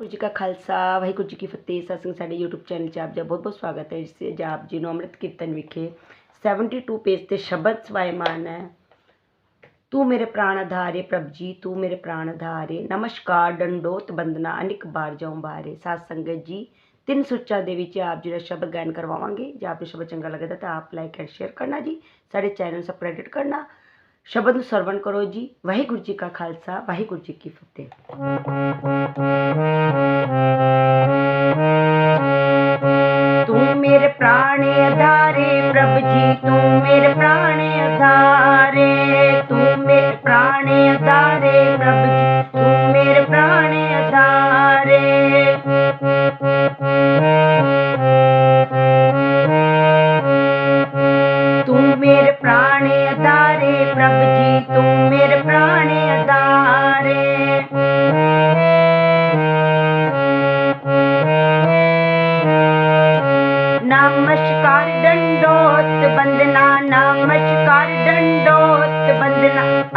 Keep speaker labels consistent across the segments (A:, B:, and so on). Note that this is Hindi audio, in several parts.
A: ਵਾਹਿਗੁਰੂ ਜੀ ਕਾ ਖਾਲਸਾ ਵਾਹਿਗੁਰੂ ਜੀ ਕੀ ਫਤਿਹ ਸਤਿਸੰਗ ਸਾਡੇ YouTube ਚੈਨਲ 'ਚ ਆਪ ਜੀ ਦਾ ਬਹੁਤ ਬਹੁਤ ਸਵਾਗਤ ਹੈ ਇਸ 'ਚ ਅੱਜ ਆਪ ਜੀ ਨੂੰ ਅੰਮ੍ਰਿਤ ਕੀਰਤਨ ਵਿਖੇ 72 ਪੇਜ ਤੇ ਸ਼ਬਦ ਸਵਾਇਮਾਨ ਹੈ ਤੂੰ ਮੇਰੇ ਪ੍ਰਾਣ ਆਧਾਰੇ ਪ੍ਰਭ ਜੀ ਤੂੰ ਮੇਰੇ ਪ੍ਰਾਣ ਆਧਾਰੇ ਨਮਸਕਾਰ ਡੰਡੋਤ ਬੰਦਨਾ ਅਨਿਕ ਬਾਰ ਜਾਉ ਬਾਰੇ ਸਾਧ ਸੰਗਤ ਜੀ ਤਿੰਨ ਸੁੱਚਾ ਦੇ ਵਿੱਚ ਆਪ ਜੀ ਦਾ ਸ਼ਬਦ ਗਾਇਨ ਕਰਵਾਵਾਂਗੇ ਜੇ ਆਪ ਨੂੰ ਸ਼ਬਦ ਚੰਗਾ ਲੱਗਦਾ ਤਾਂ ਆਪ ਲਾਈਕ ਐਂਡ ਸ਼ੇਅਰ ਕਰਨਾ ਜੀ ਸਾਡੇ ਚੈਨਲ ਨੂੰ ਸਬਸਕ੍ਰਾਈਬ ਕਰਨਾ ਸ਼ਬਦ ਨੂੰ ਸਰਵਣ ਕਰੋ ਜੀ ਵਾਹਿਗੁਰੂ ਜੀ ਕਾ ਖਾਲਸਾ ਵਾਹਿਗੁਰੂ ਜੀ ਕੀ ਫਤਿਹ ਤੂੰ ਮੇਰੇ ਪ੍ਰਾਣ ਆਧਾਰੇ ਪ੍ਰਭ ਜੀ ਤੂੰ ਮੇਰੇ ਪ੍ਰਾਣ ਆਧਾਰੇ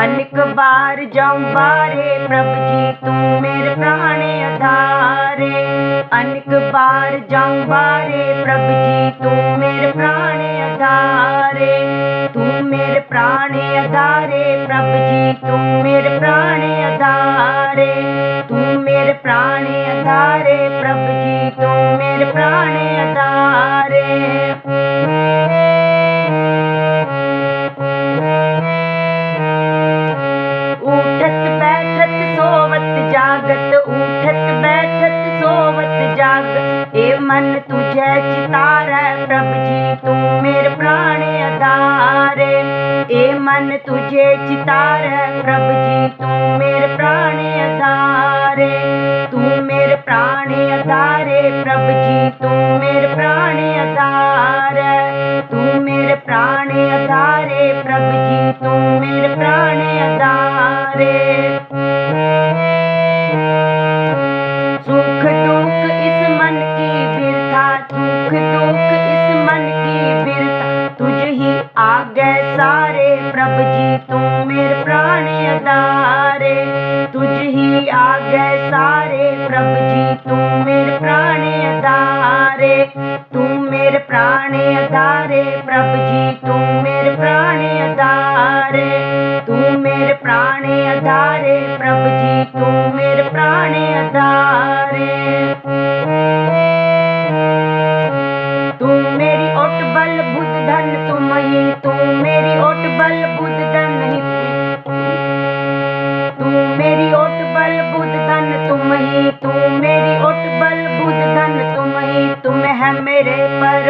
A: अनेक बार जाऊँ बारे प्रभु जी तू मेरे प्राणे आधारे अनेक बार जाऊँ बारे प्रभु जी तू मेरे प्राणे आधारे तू मेरे प्राणे आधारे प्रभु जी तू मेरे प्राणे आधारे तू मेरे प्राणे आधारे तू मेरे प्राण अधारे ए मन तुझे चितार प्रभु जी। तू मेरे प्राण अधारे तू मेरे प्राण अधारे प्रभु ही आगे सारे प्रभ जी तू मेरे प्राण आधारे तुझ ही आ आगे सारे प्रभ जी तू मेरे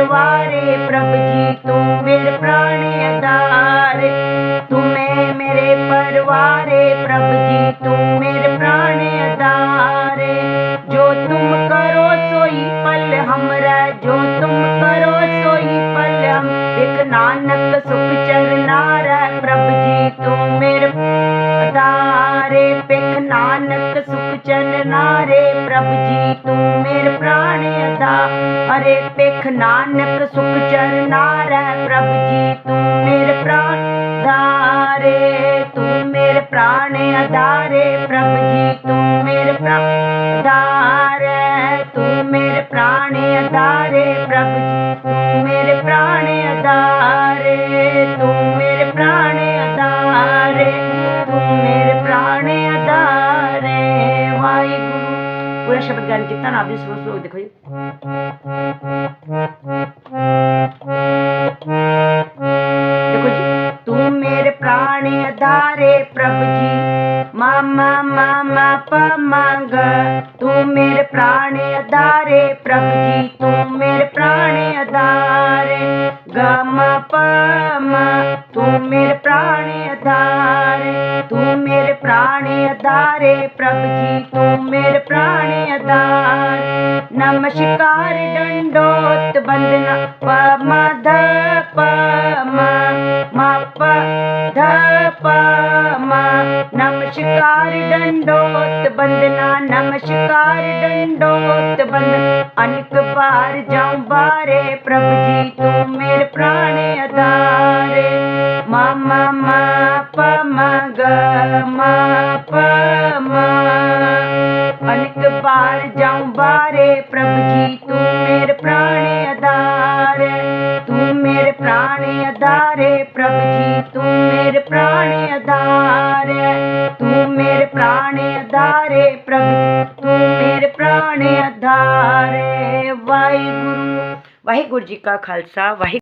A: परवारे प्रभु जी, तू मेरे प्राण आधार। तुम्हें मेरे परवारे प्रभु जी, तू मेरे प्राण आधार जो तुम करो, सोई पल हमरा जो तुम करो, सोई पल हम। एक नानक सुख अरे पिख नानक सुख चरनारा प्रभ जी, तू मेरे प्राण धारे, तू मेरे प्राण आधारे प्रभ शब्द गान कितना आप भी सुनो सुनो देखो देखो जी तू मेरे प्राण आधारे प्रभ जी मामा मामा पमांग तू मेरे प्राण आधारे प्रभ जी तू मेरे प्राण आधारे। गमा, पमा तू मेरे प्राण आधारे तू मेरे प्राण आधारे प्रभ जी मेरे प्राण आधार। नमस्कार दंडोत वंदना पमा ध पमा मा प ध प पमा नमस्कार दंडोत वंदना नमस्कार दंडोत वंदना अनेक बार जाऊँ बारे प्रभु जी तू मेरे प्राण आधारे। मा मा मा प म ग, म, प हार जाऊँ बारे प्रभु जी, तू मेरे प्राण आधार, तू मेरे प्राण आधार, प्रभु जी, तू मेरे प्राण आधार, तू मेरे प्राण आधार, प्रभु तू मेरे प्राण आधार। वाहे गुरु वाहे गुरु जी का खालसा, वाहे